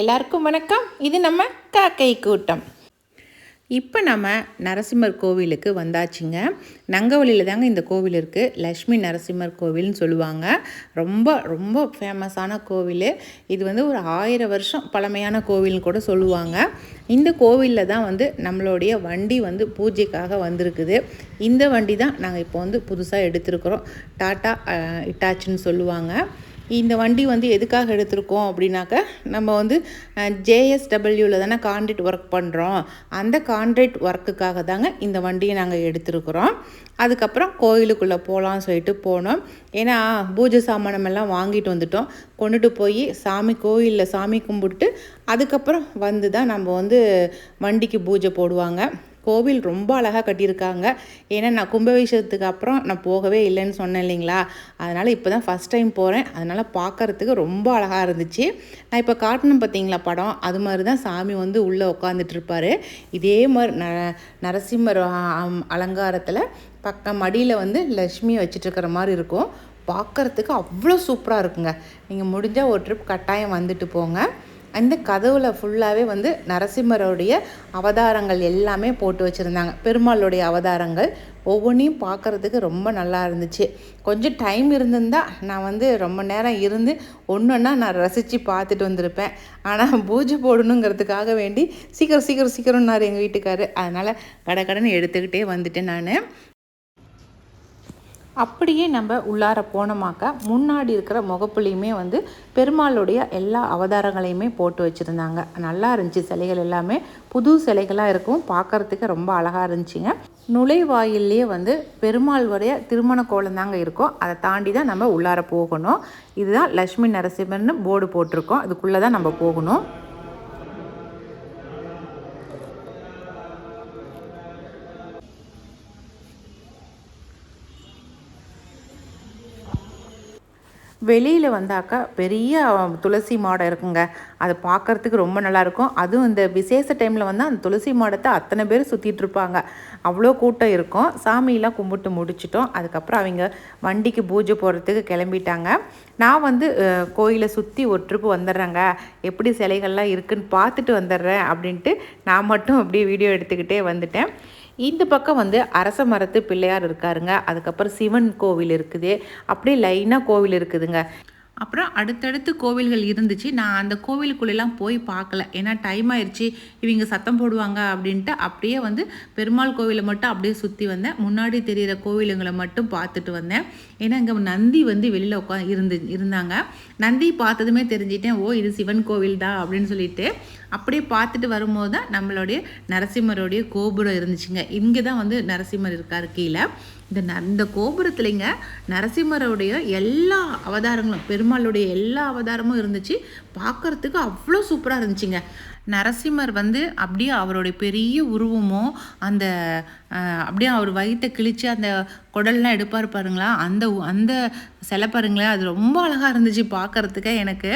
எல்லாருக்கும் வணக்கம். இது நம்ம காக்கை கூட்டம். இப்போ நம்ம நரசிம்மர் கோவிலுக்கு வந்தாச்சுங்க. நங்கவழியில் தாங்க இந்த கோவில் இருக்குது லக்ஷ்மி நரசிம்மர் கோவில்னு சொல்லுவாங்க. ரொம்ப ரொம்ப ஃபேமஸான கோவில். இது வந்து ஒரு ஆயிரம் வருஷம் பழமையான கோவில்னு கூட சொல்லுவாங்க. இந்த கோவிலில் தான் வந்து நம்மளுடைய வண்டி வந்து பூஜைக்காக வந்திருக்குது. இந்த வண்டி தான் நாங்கள் இப்போ வந்து புதுசாக எடுத்திருக்கிறோம். டாட்டா இட்டாச்சின்னு சொல்லுவாங்க. இந்த வண்டி வந்து எதுக்காக எடுத்திருக்கோம் அப்படின்னாக்க நம்ம வந்து ஜேஎஸ்டபிள்யூவில் தானே கான்ட்ராக்ட் ஒர்க் பண்ணுறோம் அந்த கான்ட்ராக்ட் ஒர்க்குக்காக தாங்க இந்த வண்டியை நாங்கள் எடுத்திருக்கிறோம். அதுக்கப்புறம் கோயிலுக்குள்ளே போகலான்னு சொல்லிட்டு போனோம். ஏன்னா பூஜை சாமானம் எல்லாம் வாங்கிட்டு வந்துட்டோம். கொண்டுட்டு போய் சாமி கோயிலில் சாமி கும்பிட்டு அதுக்கப்புறம் வந்து தான் நம்ம வந்து வண்டிக்கு பூஜை போடுவாங்க. கோவில் ரொம்ப அழகாக கட்டியிருக்காங்க. ஏன்னா நான் கும்பாபிஷேகத்துக்கு அப்புறம் நான் போகவே இல்லைன்னு சொன்னேன் இல்லைங்களா? அதனால் இப்போ தான் ஃபஸ்ட் டைம் போகிறேன் அதனால் பார்க்கறதுக்கு ரொம்ப அழகாக இருந்துச்சு. நான் இப்போ காட்டணும் பார்த்தீங்களா படம்? அது மாதிரி தான் சாமி வந்து உள்ளே உட்காந்துட்ருப்பார் இதே மாதிரி ந நரசிம்மர் அலங்காரத்தில் பக்கம் மடியில் வந்து லக்ஷ்மி வச்சிட்ருக்கிற மாதிரி இருக்கும். பார்க்கறதுக்கு அவ்வளோ சூப்பராக இருக்குங்க. நீங்கள் முடிஞ்சால் ஒரு ட்ரிப் கட்டாயம் வந்துட்டு போங்க. அந்த கதவுல ஃபுல்லாகவே வந்து நரசிம்மருடைய அவதாரங்கள் எல்லாமே போட்டு வச்சுருந்தாங்க. பெருமாளுடைய அவதாரங்கள் ஒவ்வொன்றையும் பார்க்கறதுக்கு ரொம்ப நல்லா இருந்துச்சு. கொஞ்சம் டைம் இருந்திருந்தால் நான் வந்து ரொம்ப நேரம் இருந்து ஒன்றுன்னா நான் ரசித்து பார்த்துட்டு வந்திருப்பேன். ஆனால் பூஜை போடணுங்கிறதுக்காக வேண்டி சீக்கிரம் சீக்கிரம் சீக்கிரம்னாரு எங்கள் வீட்டுக்காரு. அதனால் கடை கடன் எடுத்துக்கிட்டே வந்துட்டேன் நான். அப்படியே நம்ம உள்ளார போனோமாக்க முன்னாடி இருக்கிற முகப்புலையுமே வந்து பெருமாளுடைய எல்லா அவதாரங்களையுமே போட்டு வச்சுருந்தாங்க. நல்லா இருந்துச்சு சிலைகள் எல்லாமே. புது சிலைகளாக இருக்கும் பார்க்கறதுக்கு ரொம்ப அழகாக இருந்துச்சுங்க. நுழைவாயிலே வந்து பெருமாளுடைய திருமண கோலம் தாங்க இருக்கும். அதை தாண்டி தான் நம்ம உள்ளார போகணும். இதுதான் லக்ஷ்மி நரசிம்மன் போர்டு போட்டிருக்கோம். அதுக்குள்ளே தான் நம்ம போகணும். வெளியில் வந்தாக்கா பெரிய துளசி மாடம் இருக்குங்க. அது பார்க்கறதுக்கு ரொம்ப நல்லாயிருக்கும். அதுவும் இந்த விசேஷ டைமில் வந்து அந்த துளசி மாடத்தை அத்தனை பேர் சுற்றிட்டு இருப்பாங்க. அவ்வளோ கூட்டம் இருக்கும். சாமியெல்லாம் கும்பிட்டு முடிச்சிட்டோம். அதுக்கப்புறம் அவங்க வண்டிக்கு பூஜை போகிறதுக்கு கிளம்பிட்டாங்க. நான் வந்து கோயிலை சுற்றி ஒரு ட்ரிப்பு வந்துடுறேங்க. எப்படி சிலைகள்லாம் இருக்குதுன்னு பார்த்துட்டு வந்துடுறேன் அப்படின்ட்டு நான் மட்டும் அப்படியே வீடியோ எடுத்துக்கிட்டே வந்துட்டேன். இந்த பக்கம் வந்து அரச மரத்து பிள்ளையார் இருக்காருங்க. அதுக்கப்புறம் சிவன் கோவில் இருக்குது. அப்படியே லைனாக கோவில் இருக்குதுங்க. அப்புறம் அடுத்தடுத்து கோவில்கள் இருந்துச்சு. நான் அந்த கோவிலுக்குள்ளெல்லாம் போய் பார்க்கல. ஏன்னா டைம் ஆயிடுச்சு இவங்க சத்தம் போடுவாங்க அப்படின்ட்டு அப்படியே வந்து பெருமாள் கோவிலை மட்டும் அப்படியே சுற்றி வந்தேன். முன்னாடி தெரிகிற கோவிலுங்களை மட்டும் பார்த்துட்டு வந்தேன். ஏன்னா இங்கே நந்தி வந்து வெளியில் உட்கா இருந்து இருந்தாங்க. நந்தி பார்த்ததுமே தெரிஞ்சிட்டேன். ஓ இது சிவன் கோவில் தான் அப்படின்னு சொல்லிட்டு அப்படியே பார்த்துட்டு வரும்போது தான் நம்மளுடைய நரசிம்மருடைய கோபுரம் இருந்துச்சுங்க. இங்கே தான் வந்து நரசிம்மர் இருக்கார் கீழே. இந்த ந இந்த கோபுரத்துலைங்க நரசிம்மருடைய எல்லா அவதாரங்களும் பெருமாளுடைய எல்லா அவதாரமும் இருந்துச்சு. பார்க்கறதுக்கு அவ்வளோ சூப்பராக இருந்துச்சுங்க. நரசிம்மர் வந்து அப்படியே அவருடைய பெரிய உருவமும் அந்த அப்படியே அவர் வயிற்றை கிழித்து அந்த குடல்லாம் எடுப்பார் பாருங்களா? அந்த அந்த சிலை பாருங்களேன் அது ரொம்ப அழகாக இருந்துச்சு பார்க்குறதுக்கு எனக்கு.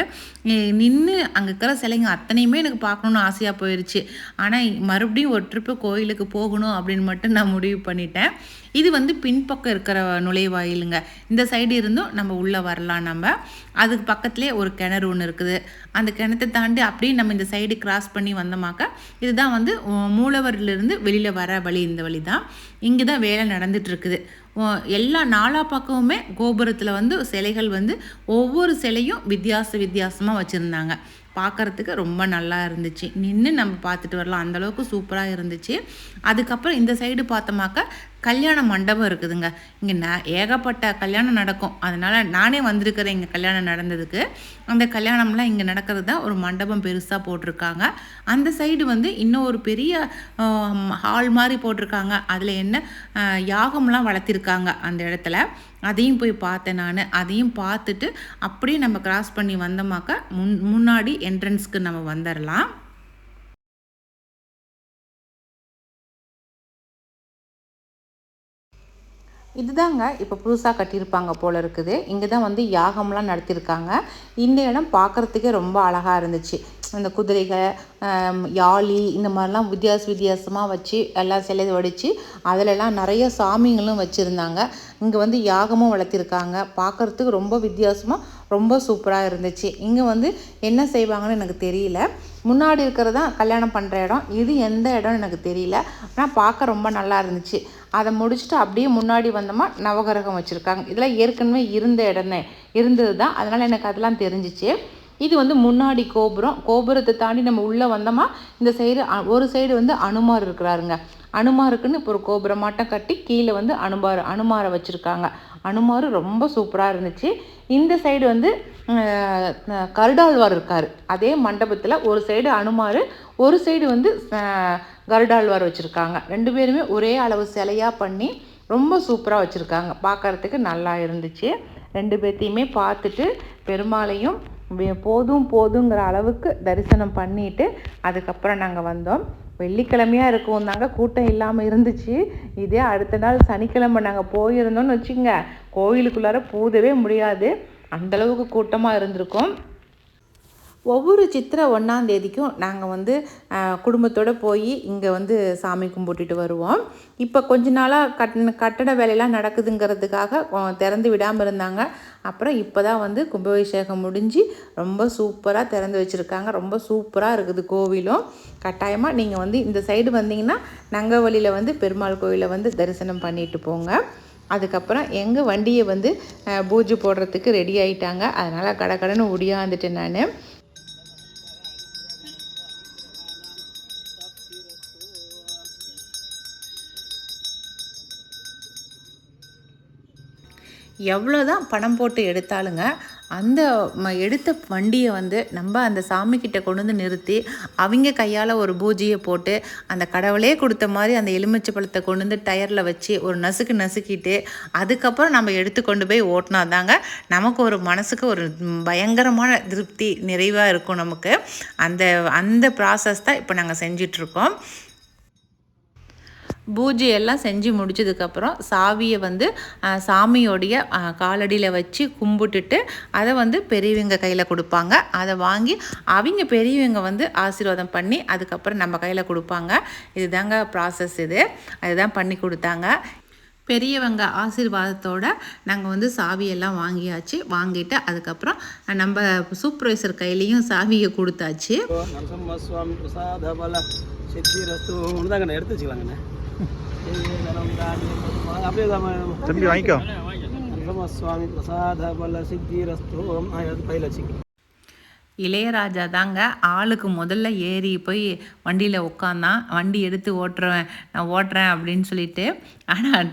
நின்று அங்கே இருக்கிற சிலைங்க அத்தனையுமே எனக்கு பார்க்கணுன்னு ஆசையாக போயிடுச்சு ஆனால் மறுபடியும் ஒரு ட்ரிப்பு கோயிலுக்கு போகணும் அப்படின்னு மட்டும் நான் முடிவு பண்ணிட்டேன். இது வந்து பின்பக்கம் இருக்கிற நுழைவாயிலுங்க. இந்த சைடு இருந்தும் நம்ம உள்ளே வரலாம் நம்ம. அதுக்கு பக்கத்துலேயே ஒரு கிணறு ஒன்று இருக்குது. அந்த கிணத்தை தாண்டி அப்படியே நம்ம இந்த சைடு கிராஸ் பண்ணி வந்தோமாக்க இதுதான் வந்து மூலவரிலிருந்து வெளியில் வர வழி இந்த வழி தான் இங்கே தான் வேலை நடந்துட்டு இருக்குது. எல்லா நாலா பக்கமுமே கோபுரத்தில் வந்து சிலைகள் வந்து ஒவ்வொரு சிலையும் வித்தியாச வித்தியாசமாக வச்சுருந்தாங்க. பார்க்கறதுக்கு ரொம்ப நல்லா இருந்துச்சு. நின்று நம்ம பார்த்துட்டு வரலாம். அந்தளவுக்கு சூப்பராக இருந்துச்சு. அதுக்கப்புறம் இந்த சைடு பார்த்தோமாக்கா கல்யாண மண்டபம் இருக்குதுங்க. இங்கே ந ஏகப்பட்ட கல்யாணம் நடக்கும். அதனால் நானே வந்திருக்கிறேன் இங்கே கல்யாணம் நடந்ததுக்கு. அந்த கல்யாணம்லாம் இங்கே நடக்கிறது தான் ஒரு மண்டபம் பெருசாக போட்டிருக்காங்க. அந்த சைடு வந்து இன்னும் ஒரு பெரிய ஹால் மாதிரி போட்டிருக்காங்க. அதில் என்ன யாகம்லாம் வளர்த்திருக்கு இருக்காங்க அந்த இடத்துல. அதையும் போய் பார்த்தேன் நான். அதையும் பார்த்துட்டு அப்படியே நம்ம கிராஸ் பண்ணி வந்தோமாக்க முன் முன்னாடி என்ட்ரன்ஸ்க்கு நம்ம வந்துடலாம் இதுதாங்க இப்போ புதுசாக கட்டியிருப்பாங்க போல இருக்குது. இங்கே தான் வந்து யாகம்லாம் நடத்தியிருக்காங்க. இந்த இடம் பார்க்குறதுக்கே ரொம்ப அழகாக இருந்துச்சு. இந்த குதிரைகள் யாழி இந்த மாதிரிலாம் வித்தியாச வித்தியாசமாக வச்சு எல்லாம் சிலை வடித்து அதிலெல்லாம் நிறைய சாமிங்களும் வச்சுருந்தாங்க. இங்கே வந்து யாகமும் வளர்த்திருக்காங்க. பார்க்குறதுக்கு ரொம்ப வித்தியாசமாக ரொம்ப சூப்பராக இருந்துச்சு. இங்கே வந்து என்ன செய்வாங்கன்னு எனக்கு தெரியல. முன்னாடி இருக்கிறது தான் கல்யாணம் பண்ணுற இடம். இது எந்த இடம்னு எனக்கு தெரியல. ஆனால் பார்க்க ரொம்ப நல்லா இருந்துச்சு. அதை முடிச்சுட்டு அப்படியே முன்னாடி வந்தோமா நவகிரகம் வச்சுருக்காங்க. இதெல்லாம் ஏற்கனவே இருந்த இடமே இருந்தது தான். அதனால் எனக்கு அதெல்லாம் தெரிஞ்சிச்சு. இது வந்து முன்னாடி கோபுரம். கோபுரத்தை தாண்டி நம்ம உள்ளே வந்தோமா இந்த சைடு ஒரு சைடு வந்து அனுமார் இருக்கிறாருங்க. அனுமாருக்குன்னு இப்போ ஒரு கோபுரமாட்டம் கட்டி கீழே வந்து அனுமார் அனுமாரை வச்சுருக்காங்க. அனுமார் ரொம்ப சூப்பராக இருந்துச்சு. இந்த சைடு வந்து கருடாழ்வார் இருக்கார். அதே மண்டபத்தில் ஒரு சைடு அனுமார் ஒரு சைடு வந்து கருடாழ்வார் வச்சுருக்காங்க. ரெண்டு பேருமே ஒரே அளவு சிலையாக பண்ணி ரொம்ப சூப்பராக வச்சுருக்காங்க. பார்க்கறதுக்கு நல்லா இருந்துச்சு. ரெண்டு பேர்த்தையுமே பார்த்துட்டு பெருமாளையும் போதும் போதுங்கிற அளவுக்கு தரிசனம் பண்ணிட்டு அதுக்கப்புறம் நாங்கள் வந்தோம். வெள்ளிக்கிழமையாக இருக்கும் தாங்க கூட்டம் இல்லாமல் இருந்துச்சு. இதே அடுத்த நாள் சனிக்கிழமை நாங்கள் போயிருந்தோம்னு வச்சுங்க கோயிலுக்குள்ளார போதவே முடியாது. அந்தளவுக்கு கூட்டமாக இருந்திருக்கும். ஒவ்வொரு சித்திரை ஒன்றாம் தேதிக்கும் நாங்கள் வந்து குடும்பத்தோடு போய் இங்கே வந்து சாமி கும்பிட்டுட்டு வருவோம். இப்போ கொஞ்ச நாளாக கட் கட்டட வேலையெல்லாம் நடக்குதுங்கிறதுக்காக திறந்து விடாமல் இருந்தாங்க. அப்புறம் இப்போ தான் வந்து கும்பாபிஷேகம் முடிஞ்சு ரொம்ப சூப்பராக திறந்து வச்சுருக்காங்க. ரொம்ப சூப்பராக இருக்குது கோவிலும். கட்டாயமாக நீங்கள் வந்து இந்த சைடு வந்தீங்கன்னா நங்கவழியில் வந்து பெருமாள் கோவிலை வந்து தரிசனம் பண்ணிட்டு போங்க. அதுக்கப்புறம் எங்கள் வண்டியை வந்து பூஜை போடுறதுக்கு ரெடி ஆகிட்டாங்க அதனால் கடகடன்னு ஒடியாந்துட்டேன் நான். எவ்வளோ தான் பணம் போட்டு எடுத்தாலுங்க அந்த ம எடுத்த வண்டியை வந்து நம்ம அந்த சாமிக்கிட்ட கொண்டு வந்து நிறுத்தி அவங்க கையால் ஒரு பூஜையை போட்டு அந்த கடவுளே கொடுத்த மாதிரி அந்த எலுமிச்சை பழத்தை கொண்டு வந்து டயரில் வச்சு ஒரு நசுக்கு நசுக்கிட்டு அதுக்கப்புறம் நம்ம எடுத்து கொண்டு போய் ஓட்டினா தாங்க நமக்கு ஒரு மனசுக்கு ஒரு பயங்கரமான திருப்தி நிறைவாக இருக்கும் நமக்கு. அந்த அந்த ப்ராசஸ் தான் இப்போ நாங்கள் செஞ்சிட்ருக்கோம் பூஜையெல்லாம் செஞ்சு முடிச்சதுக்கப்புறம் சாவியை வந்து சாமியோடைய காலடியில் வச்சு கும்பிட்டுட்டு அதை வந்து பெரியவங்க கையில் கொடுப்பாங்க. அதை வாங்கி அவங்க பெரியவங்க வந்து ஆசீர்வாதம் பண்ணி அதுக்கப்புறம் நம்ம கையில் கொடுப்பாங்க. இதுதாங்க ப்ராசஸ் இது. அதுதான் பண்ணி கொடுத்தாங்க. பெரியவங்க ஆசீர்வாதத்தோடு நாங்கள் வந்து சாவியெல்லாம் வாங்கியாச்சு. வாங்கிட்டு அதுக்கப்புறம் நம்ம சூப்பர்வைசர் கையிலையும் சாவியை கொடுத்தாச்சு. தாங்கண்ணே எடுத்து வச்சுக்கலாங்கண்ணே. தம்பி வாங்கிக்கோ. சுவாமி பிரசாத பல சித்திரஸ்து இளையராஜா தாங்க ஆளுக்கு முதல்ல ஏறி போய் வண்டியில் உட்காந்தான் வண்டி எடுத்து ஓட்டுறேன் நான் ஓட்டுறேன் அப்படின்னு சொல்லிட்டு ஆனால்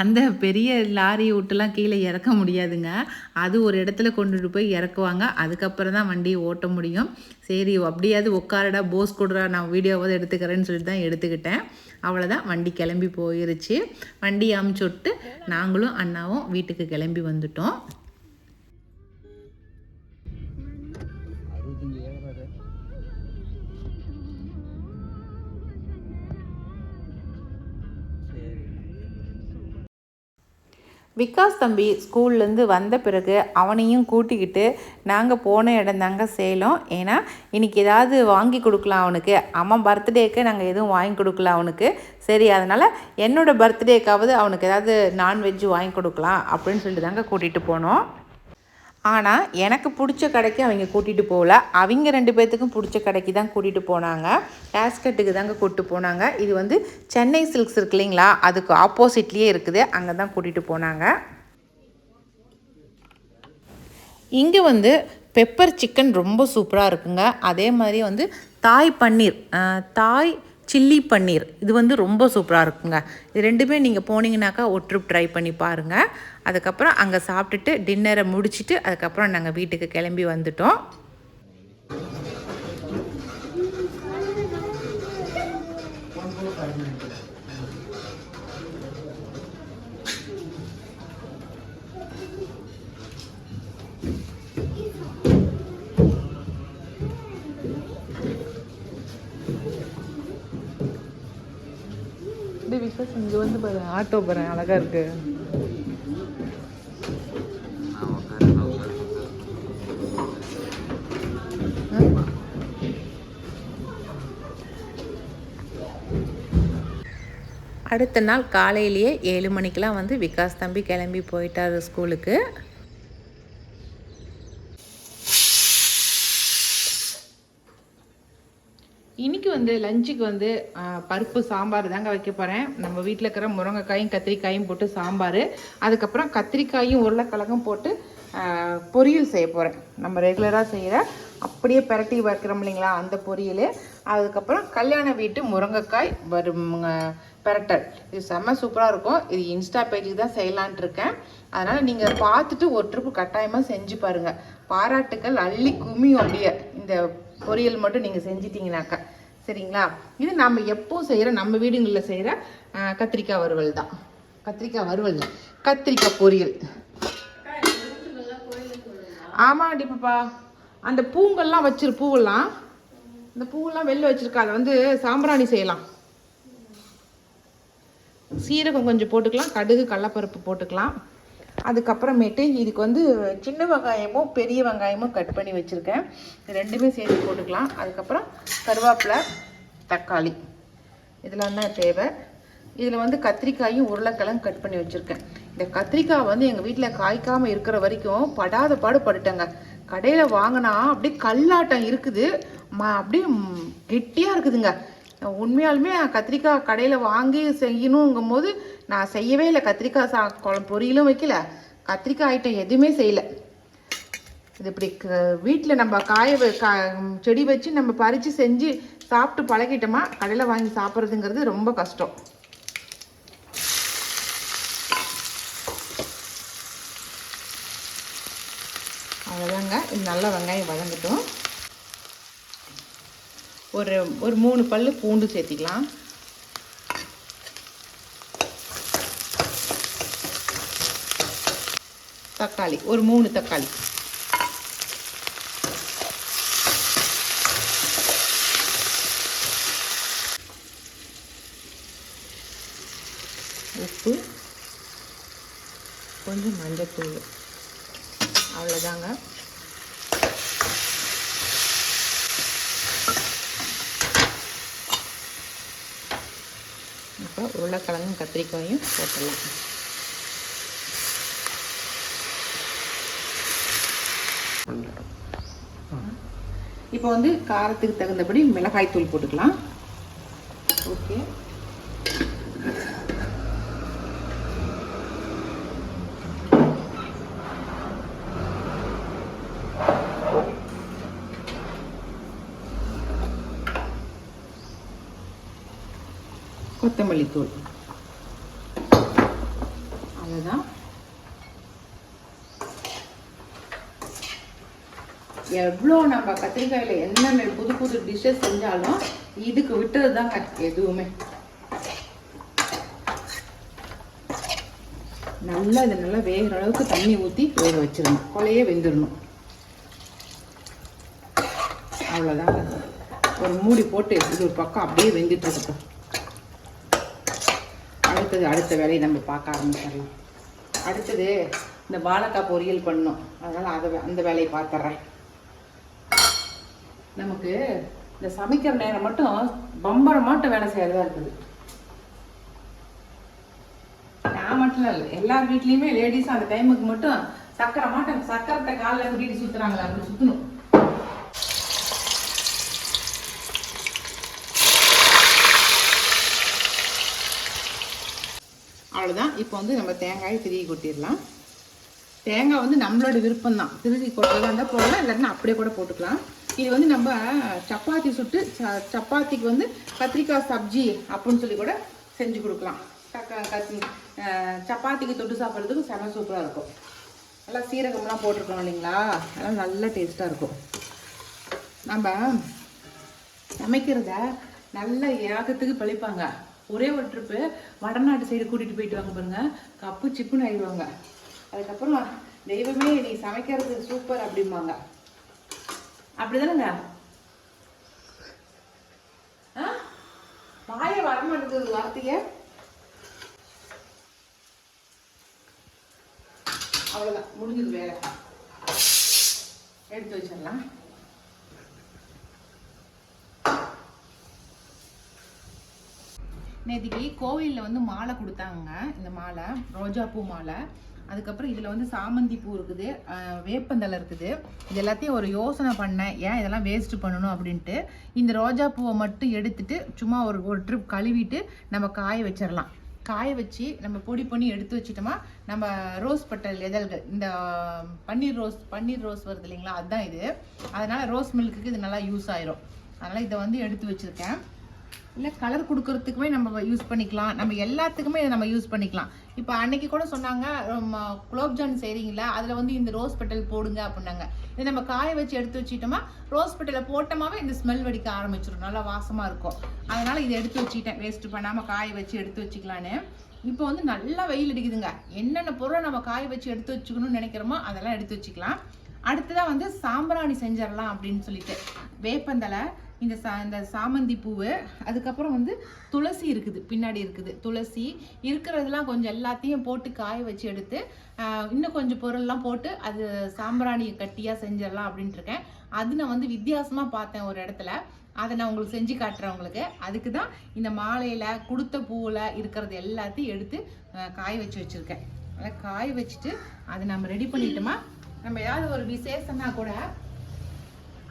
அந்த பெரிய லாரி விட்டுலாம் கீழே இறக்க முடியாதுங்க. அது ஒரு இடத்துல கொண்டுட்டு போய் இறக்குவாங்க. அதுக்கப்புறம் தான் வண்டியை ஓட்ட முடியும். சரி அப்படியாவது உட்காரடா போஸ் கொடுறா நான் வீடியோவாவது எடுத்துக்கிறேன்னு சொல்லிட்டு தான் எடுத்துக்கிட்டேன். அவ்வளோதான் வண்டி கிளம்பி போயிருச்சு. வண்டி அமுச்சு விட்டு நாங்களும் அண்ணாவும் வீட்டுக்கு கிளம்பி வந்துட்டோம். விகாஸ் தம்பி ஸ்கூல்லேருந்து வந்த பிறகு அவனையும் கூட்டிக்கிட்டு நாங்கள் போன இடம் தாங்க சேலம். ஏன்னா இன்றைக்கி ஏதாவது வாங்கி கொடுக்கலாம் அவனுக்கு. அவன் பர்த்டேக்கு நாங்கள் எதுவும் வாங்கி கொடுக்கல அவனுக்கு. சரி அதனால் என்னோடய பர்த்டேக்காவது அவனுக்கு ஏதாவது நான்வெஜ் வாங்கி கொடுக்கலாம் அப்படின்னு சொல்லிட்டு தாங்க கூட்டிகிட்டு போனோம். ஆனால் எனக்கு பிடிச்ச கடைக்கு அவங்க கூட்டிகிட்டு போகல. அவங்க ரெண்டு பேர்த்துக்கும் பிடிச்ச கடைக்கு தான் கூட்டிகிட்டு போனாங்க. கேஸ்கட்டுக்கு தாங்க கூப்பிட்டு போனாங்க. இது வந்து சென்னை சில்க்ஸ் இருக்கு இல்லைங்களா? அதுக்கு ஆப்போசிட்லேயே இருக்குது. அங்கே தான் கூட்டிகிட்டு போனாங்க. இங்கே வந்து பெப்பர் சிக்கன் ரொம்ப சூப்பராக இருக்குங்க. அதே மாதிரி வந்து தாய் பன்னீர் தாய் சில்லி பன்னீர். இது வந்து ரொம்ப சூப்பராக இருக்குங்க. இது ரெண்டுமே நீங்கள் போனீங்கனாக்கா ஒரு ட்ரிப் ட்ரை பண்ணி பாருங்கள் அதுக்கப்புறம் அங்கே சாப்பிட்டுட்டு டின்னரை முடிச்சுட்டு அதுக்கப்புறம் நாங்கள் வீட்டுக்கு கிளம்பி வந்துட்டோம். இங்கே வந்து பாரு ஆட்டோ போகிறேன் அழகாக இருக்கு. அடுத்த நாள் காலையிலேயே ஏழு மணிக்கெலாம் வந்து விகாஸ் தம்பி கிளம்பி போயிட்டார் ஸ்கூலுக்கு. வந்து லஞ்சுக்கு வந்து பருப்பு சாம்பார் தாங்க வைக்க போகிறேன் நம்ம வீட்டில் இருக்கிற முருங்கைக்காயும் கத்திரிக்காயும் போட்டு சாம்பார். அதுக்கப்புறம் கத்திரிக்காயும் உருளைக்கிழங்கும் போட்டு பொரியல் செய்ய போகிறேன் நம்ம ரெகுலராக செய்கிற அப்படியே பிரட்டி வைக்கிறோம் இல்லைங்களா அந்த பொரியல். அதுக்கப்புறம் கல்யாண வீட்டு முருங்கைக்காய் வரும் பிரட்டல். இது செம்ம சூப்பராக இருக்கும். இது இன்ஸ்டா பேஜுக்கு தான் செய்யலான்ட்டு இருக்கேன். அதனால் நீங்கள் பார்த்துட்டு ஒரு ட்ரிப்பு கட்டாயமாக செஞ்சு பாருங்கள் பாராட்டுக்கள் அள்ளி கும்மி அப்படியே இந்த பொரியல் மட்டும் நீங்கள் செஞ்சிட்டிங்கனாக்கா. சரிங்களா? இது நம்ம எப்போ செய்கிற நம்ம வீடுங்களில் செய்கிற கத்திரிக்காய் வறுவல் தான் கத்திரிக்காய் வறுவல் தான் கத்திரிக்காய் பொரியல். ஆமாம் பாப்பா. அந்த பூங்கெல்லாம் வச்சிரு பூவெல்லாம். இந்த பூவெல்லாம் வெளில வச்சுருக்கா. அதை வந்து சாம்பிராணி செய்யலாம். சீரகம் கொஞ்சம் போட்டுக்கலாம். கடுகு கடலப்பருப்பு போட்டுக்கலாம். அதுக்கப்புறமேட்டு இதுக்கு வந்து சின்ன வெங்காயமும் பெரிய வெங்காயமும் கட் பண்ணி வச்சுருக்கேன். ரெண்டுமே சேர்த்து போட்டுக்கலாம். அதுக்கப்புறம் கருவேப்பிலை தக்காளி. இதெல்லாம் தான் தேவை. இதில் வந்து கத்திரிக்காயும் உருளைக்கிழங்கு கட் பண்ணி வச்சுருக்கேன். இந்த கத்திரிக்காய் வந்து எங்கள் வீட்டில் காய்க்காமல் இருக்கிற வரைக்கும் படாத பாடு படுட்டேங்க கடையில் வாங்கினா அப்படியே கல்லாட்டம் இருக்குது. ம அப்படியே கெட்டியாக இருக்குதுங்க. உண்மையாலுமே கத்திரிக்காய் கடையில் வாங்கி செய்யணுங்கும் போது நான் செய்யவே இல்லை. கத்திரிக்காய் சா குழம்பு பொரியலும் வைக்கல. கத்திரிக்காய் ஐட்டம் எதுவுமே செய்யலை. இது இப்படி வீட்டில் நம்ம காய வ- கா செடி வச்சு நம்ம பறித்து செஞ்சு சாப்பிட்டு பழகிட்டோமா கடையில் வாங்கி சாப்பிட்றதுங்கிறது ரொம்ப கஷ்டம். அவ்வளோதாங்க. இது நல்ல வெங்காயம் வதங்கட்டும். ஒரு ஒரு மூணு பல் பூண்டு சேர்த்திக்கலாம். தக்காளி ஒரு மூணு தக்காளி. உப்பு கொஞ்சம் மஞ்சத்தூள் அவ்வளோதாங்க அப்புறம் உருளைக்கிழங்கும் கத்திரிக்காயும் போட்டுடலாம். இப்போ வந்து காரத்துக்கு தகுந்தபடி மிளகாய் தூள் போட்டுக்கலாம் ஓகே கொத்தமல்லித்தூள். தூள் அவ்வளோதான் எவ்வளோ நம்ம கத்திரிக்காயில் என்னென்ன புது புது டிஷ்ஷஸ் செஞ்சாலும் இதுக்கு விட்டது தாங்க எதுவுமே. நல்லா இது நல்லா வேகிற அளவுக்கு தண்ணி ஊற்றி வேக வச்சிடணும். கொலையே வெந்துடணும். அவ்வளோதாங்க ஒரு மூடி போட்டு இது ஒரு பக்கம் அப்படியே வெந்துட்டு இருக்கட்டும் அடுத்தது அடுத்த வேலையை நம்ம பார்க்க ஆரம்பிச்சிடலாம். அடுத்தது இந்த வாழைக்காய் பொரியல் பண்ணணும். அதனால் அதை அந்த வேலையை பார்த்துட்றேன் நமக்கு இந்த சமைக்கிற நேரம் மட்டும் பம்பரமாட்டம் வேலை செய்யறதா இருக்குது. நான் மட்டும் இல்லை எல்லார் வீட்லேயுமே லேடிஸும் அந்த டைமுக்கு மட்டும் சக்கரை மாட்டம் சக்கரத்தை காலில் கூட்டிட்டு சுற்றுறாங்களா அப்படி சுற்றணும் அவ்வளோதான் இப்போ வந்து நம்ம தேங்காயை திருகி கொட்டிடலாம். தேங்காய் வந்து நம்மளோட விருப்பம் தான் திருகி கொட்டுறதா இருந்தால் போடலாம் இல்லாட்டினா அப்படியே கூட போட்டுக்கலாம். இது வந்து நம்ம சப்பாத்தி சுட்டு ச சப்பாத்திக்கு வந்து கத்திரிக்காய் சப்ஜி அப்படின்னு சொல்லி கூட செஞ்சு கொடுக்கலாம். சப்பாத்திக்கு தொட்டு சாப்பிட்றதுக்கு செம சூப்பராக இருக்கும். நல்லா சீரகம்லாம் போட்டிருக்கோம் இல்லைங்களா? அதெல்லாம் நல்ல டேஸ்ட்டாக இருக்கும். நம்ம சமைக்கிறத நல்ல ஏகத்துக்கு பழிப்பாங்க. ஒரே ஒரு ட்ரிப்பு வடநாட்டு சைடு கூட்டிகிட்டு போயிட்டு வாங்க பாருங்க. கப்பு சிப்புன்னு ஆயிடுவாங்க. அதுக்கப்புறம் தெய்வமே நீ சமைக்கிறது சூப்பர் அப்படிம்பாங்க. அப்படிதானங்க? ஆ? வாய வரமாட்டேங்குது வார்த்தைய. அவ்வளோதான் முடிஞ்சது வேலை. எடுத்து வச்சிடலாம். நேற்றுக்கு கோவிலில் வந்து மாலை கொடுத்தாங்க இந்த மாலை ரோஜா பூ மாலை. அதுக்கப்புறம் இதில் வந்து சாமந்தி பூ இருக்குது வேப்பந்தலை இருக்குது. இது எல்லாத்தையும் ஒரு யோசனை பண்ணேன் ஏன் இதெல்லாம் வேஸ்ட் பண்ணணும் அப்படின்ட்டு. இந்த ரோஜா பூவை மட்டும் எடுத்துட்டு சும்மா ஒரு ஒரு ட்ரிப் கழுவிட்டு நம்ம காய வச்சிடலாம். காய வச்சு நம்ம பொடி பண்ணி எடுத்து வச்சிட்டோமா நம்ம ரோஸ் பட்டல் இதழ்கள் இந்த பன்னீர் ரோஸ் பன்னீர் ரோஸ் வருது இல்லைங்களா அதுதான் இது. அதனால் ரோஸ் மில்க்குக்கு இது நல்லா யூஸ் ஆயிரும். அதனால் இதை வந்து எடுத்து வச்சுருக்கேன். இல்லை கலர் கொடுக்கறதுக்குமே நம்ம யூஸ் பண்ணிக்கலாம். நம்ம எல்லாத்துக்குமே இதை நம்ம யூஸ் பண்ணிக்கலாம். இப்போ அன்னைக்கு கூட சொன்னாங்க நம்ம குலோப்ஜான் செய்கிறீங்களா அதில் வந்து இந்த ரோஸ் பெட்டல் போடுங்க அப்படின்னாங்க. இதை நம்ம காய வச்சு எடுத்து வச்சுட்டோமா ரோஸ் பெட்டலை போட்டோமாவே இந்த ஸ்மெல் வடிக்க ஆரம்பிச்சிடும் நல்லா வாசமாக இருக்கும். அதனால் இதை எடுத்து வச்சுட்டேன் வேஸ்ட் பண்ணாமல் காய வச்சு எடுத்து வச்சுக்கலான்னு. இப்போ வந்து நல்லா வெயில் அடிக்குதுங்க. என்னென்ன பொருளை நம்ம காய வச்சு எடுத்து வச்சுக்கணும்னு நினைக்கிறோமோ அதெல்லாம் எடுத்து வச்சுக்கலாம். அடுத்ததாக வந்து சாம்பிராணி செஞ்சிடலாம் அப்படின்னு சொல்லிட்டு வேப்பந்தலை இந்த சா இந்த சாமந்தி பூவு அதுக்கப்புறம் வந்து துளசி இருக்குது பின்னாடி இருக்குது. துளசி இருக்கிறதெல்லாம் கொஞ்சம் எல்லாத்தையும் போட்டு காய வச்சு எடுத்து இன்னும் கொஞ்சம் பொருள்லாம் போட்டு அது சாம்பிராணி கட்டியாக செஞ்சிடலாம் அப்படின்ட்டு இருக்கேன் அது நான் வந்து வித்தியாசமாக பார்த்தேன் ஒரு இடத்துல. அதை நான் உங்களுக்கு செஞ்சு காட்டுறேன் உங்களுக்கு. அதுக்கு தான் இந்த மாலையில் கொடுத்த பூவில் இருக்கிறது எல்லாத்தையும் எடுத்து காய வச்சு வச்சுருக்கேன். அதை காய வச்சுட்டு அதை நம்ம ரெடி பண்ணிட்டோமா? நம்ம ஏதாவது ஒரு விசேஷம்னா கூட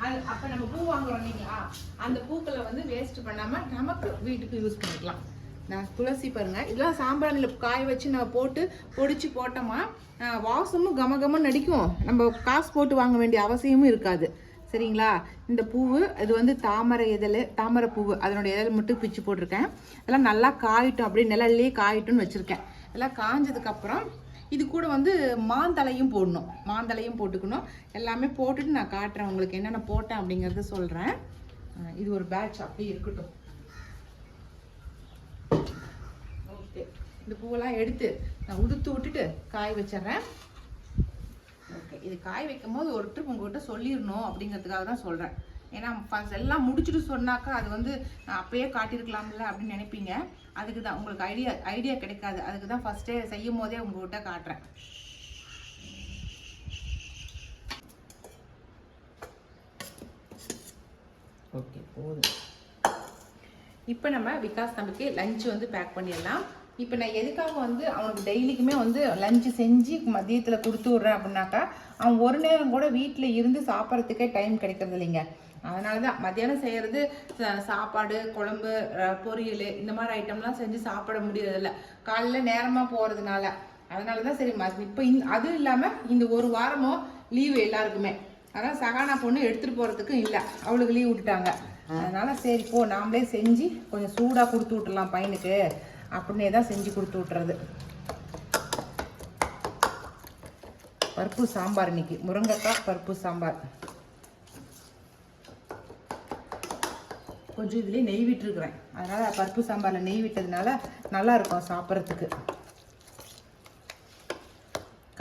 அது அப்போ நம்ம பூ வாங்குறோம் இல்லைங்களா? அந்த பூக்களை வந்து வேஸ்ட் பண்ணாமல் நமக்கு வீட்டுக்கு யூஸ் பண்ணிக்கலாம். நான் துளசி பாருங்க. இதெல்லாம் சாம்பிராணியில் காய வச்சு நம்ம போட்டு பொடிச்சு போட்டோமா வாசமும் கம கமன்னு நடிக்கும். நம்ம காசு போட்டு வாங்க வேண்டிய அவசியமும் இருக்காது. சரிங்களா? இந்த பூவு இது வந்து தாமரை இதழ் தாமரை பூவு. அதனுடைய இதழ் மட்டும் பிச்சு போட்டிருக்கேன். அதெல்லாம் நல்லா காயிட்டும். அப்படியே நிழல்லே காயிட்டும்னு வச்சுருக்கேன். எல்லாம் காஞ்சதுக்கப்புறம் இது கூட வந்து மாந்தலையும் போடணும். மாந்தலையும் போட்டுக்கணும். எல்லாமே போட்டுட்டு நான் காட்டுறேன். உங்களுக்கு என்னென்ன போட்டேன் அப்படிங்கிறத சொல்கிறேன் இது ஒரு பேட்ச் அப்படியே இருக்கட்டும். ஓகே. இந்த பூவெல்லாம் எடுத்து நான் உதுத்து விட்டுட்டு காய வச்சிடுறேன். ஓகே. இது காய வைக்கும் போது ஒரு ட்ரிப் உங்கள்கிட்ட சொல்லிடணும் அப்படிங்கிறதுக்காக தான் சொல்கிறேன் ஏன்னா ஃபர்ஸ்ட் எல்லாம் முடிச்சுட்டு சொன்னாக்கா அது வந்து நான் அப்பயே காட்டியிருக்கலாம்ல அப்படின்னு நினைப்பீங்க. அதுக்கு தான் உங்களுக்கு ஐடியா ஐடியா கிடைக்காது. அதுக்கு தான் ஃபஸ்ட்டே செய்யும் போதே உங்கள்கிட்ட காட்டுறேன். ஓகே போதும். இப்போ நம்ம விகாஸ் தம்பிக்கு லஞ்ச் வந்து பேக் பண்ணிடலாம். இப்போ நான் எதுக்காக வந்து அவனுக்கு டெய்லிக்குமே வந்து லஞ்சு செஞ்சு மதியத்தில் கொடுத்து விட்றேன் அப்படின்னாக்கா அவன் ஒரு நேரம் கூட வீட்டில் இருந்து சாப்பிட்றதுக்கே டைம் கிடைக்கிறது இல்லைங்க. அதனால தான் மத்தியானம் செய்கிறது சாப்பாடு குழம்பு பொரியல் இந்த மாதிரி ஐட்டம்லாம் செஞ்சு சாப்பிட முடியறதில்ல. காலைல நேரமாக போகிறதுனால அதனால தான் சரி ம இப்போ இந் அதுவும் இல்லாமல் இந்த ஒரு வாரமும் லீவு எல்லாருக்குமே. அதான் சகானா பொண்ணு எடுத்துகிட்டு போகிறதுக்கும் இல்லை. அவளுக்கு லீவ் விட்டுட்டாங்க. அதனால சரி போ நாமளே செஞ்சு கொஞ்சம் சூடாக கொடுத்து விட்டுலாம் பையனுக்கு. அப்படின்னே தான் செஞ்சு கொடுத்து விட்டுறது. பருப்பு சாம்பார் இன்னைக்கு. முருங்கைக்காய் பருப்பு சாம்பார். கொஞ்சம் இதுலேயே நெய் விட்டுருக்குறேன். அதனால் பருப்பு சாம்பாரில் நெய் விட்டதுனால நல்லா இருக்கும் சாப்பிட்றதுக்கு.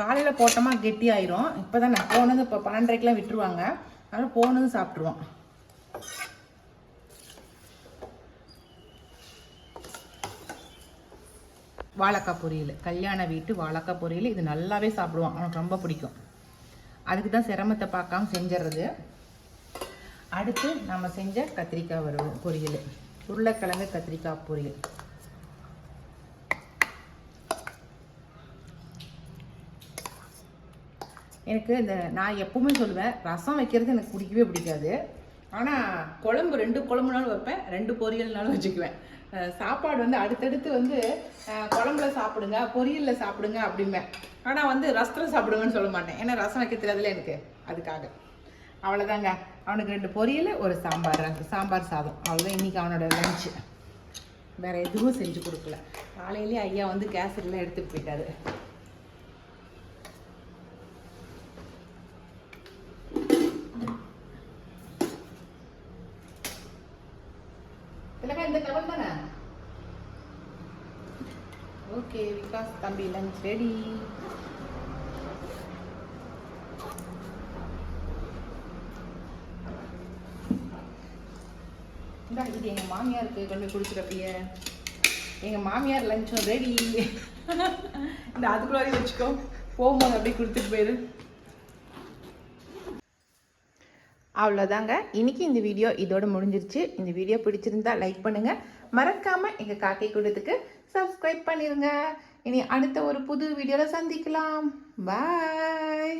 காலையில் போட்டோமா கெட்டி ஆயிரும் இப்போ தான் நான் போனது இப்போ பன்னெண்டரைக்கெலாம் விட்டுருவாங்க. அதனால் போனதும் சாப்பிட்ருவோம். வாழைக்காய் பொரியல். கல்யாண வீட்டு வாழைக்காய் பொரியல். இது நல்லாவே சாப்பிடுவான் அவனுக்கு ரொம்ப பிடிக்கும். அதுக்கு தான் சிரமத்தை பார்க்காம செஞ்சிடுறது அடுத்து நம்ம செஞ்ச கத்திரிக்காய் வறுவல் பொரியல். உருளைக்கிழங்கு கத்திரிக்காய் பொரியல். எனக்கு இந்த நான் எப்பவுமே சொல்லுவேன் ரசம் வைக்கிறது எனக்கு பிடிக்கவே பிடிக்காது. ஆனால் குழம்பு ரெண்டு குழம்புனாலும் வைப்பேன் ரெண்டு பொரியல்னாலும் வச்சுக்குவேன். சாப்பாடு வந்து அடுத்தடுத்து வந்து குழம்புல சாப்பிடுங்க பொரியலில் சாப்பிடுங்க அப்படிம்பேன். ஆனால் வந்து ரசத்தில் சாப்பிடுங்கன்னு சொல்ல மாட்டேன். ஏன்னா ரசம் வைக்க தெரியாதுல எனக்கு. அதுக்காக. அவ்வளோதாங்க அவனுக்கு ரெண்டு பொரியல் ஒரு சாம்பார் சாம்பார் சாதம். அவ்வளோதான் இன்றைக்கி அவனோட லஞ்சு வேறு எதுவும் செஞ்சு கொடுக்கல. காலையிலேயே ஐயா வந்து கேசரிலாம் எடுத்துகிட்டு போயிட்டாரு. இந்த டவல் தானே? ஓகே விகாஸ் தம்பி லஞ்ச் ரெடி இந்தா இது எங்கள் மாமியாருக்கு கொண்டு போய் கொடுத்துருப்பிய எங்கள் மாமியார் லஞ்சும் ரெடி இந்த அதுக்குள்ளாரையும் வச்சுக்கோ. போகும்போது அப்படியே கொடுத்துட்டு போயிரு. அவ்வளோதாங்க. இன்னைக்கு இந்த வீடியோ இதோட முடிஞ்சிருச்சு. இந்த வீடியோ பிடிச்சிருந்தா லைக் பண்ணுங்க. மறக்காம எங்க காக்கை கூடத்துக்கு சப்ஸ்கிரைப் பண்ணிருங்க. இனி அடுத்த ஒரு புது வீடியோல சந்திக்கலாம். பாய்